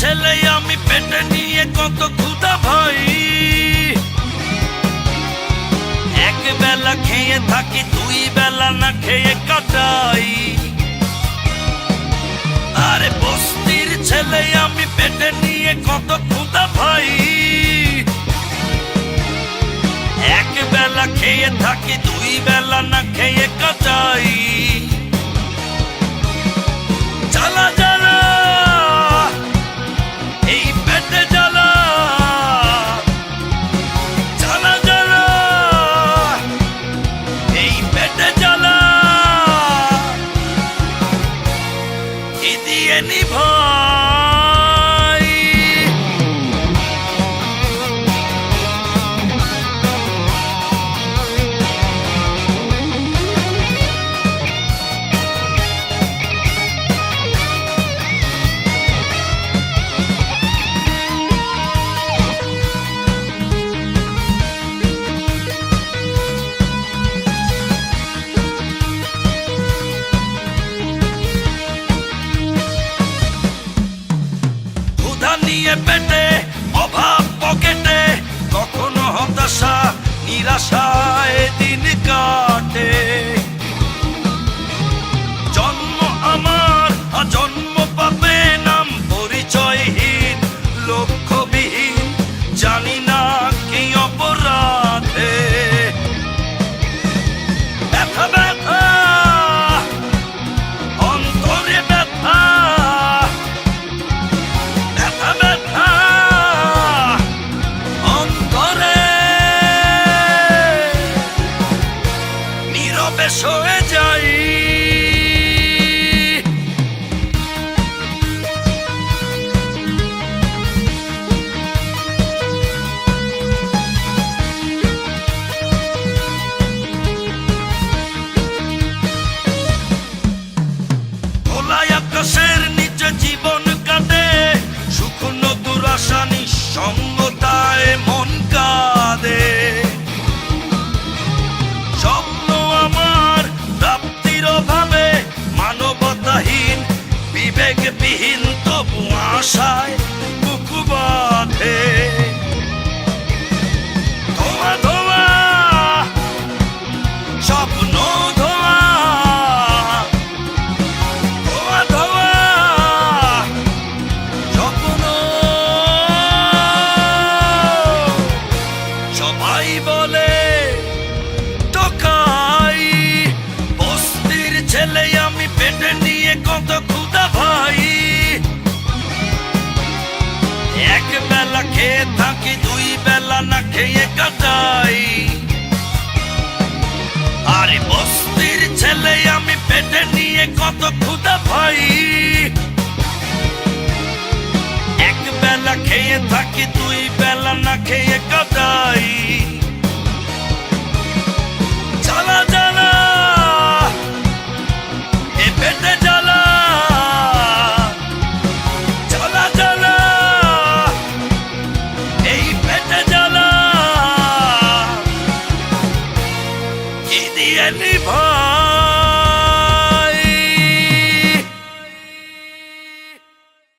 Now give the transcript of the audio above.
tell you I'm পেটে নিয়ে কত ক্ষুদা ভাই। এক বেলা খেয়ে থাকি, দুই বেলা না খেয়ে কাটাই। আরে বস্তির ছেলে, আমি পেটে নিয়ে কত ক্ষুদা ভাই। এক বেলা খেয়ে থাকি দিয়ে নিভাই নিয়ে পেটে অভাব পকেটে কখনো হতাশা নিরাশায় দিন কাটে। নীরবে সয়ে যাই। আকাশের নিচে জীবন কাটে শুকনো দুরাশা নিঃসঙ্গতায় আশায় বুকু বাঁধে। ধোঁয়া ধোঁয়া, স্বপ্ন, ধোঁয়া। ধোঁয়া ধোঁয়া, স্বপ্ন। সবাই বলে, টোকাই। বস্তির ছেলে আমি পেটে নিয়ে কত ক্ষুদা ভাই বেলা খেয়ে থাকি, দুই বেলা না খেয়ে কাটাই। আরে বস্তির ছেলে, আমি পেটে নিয়ে কত ক্ষুদা ভাই এক বেলা খেয়ে থাকি, দুই বেলা না খেয়ে কাটাই। কি দিয়ে নিভা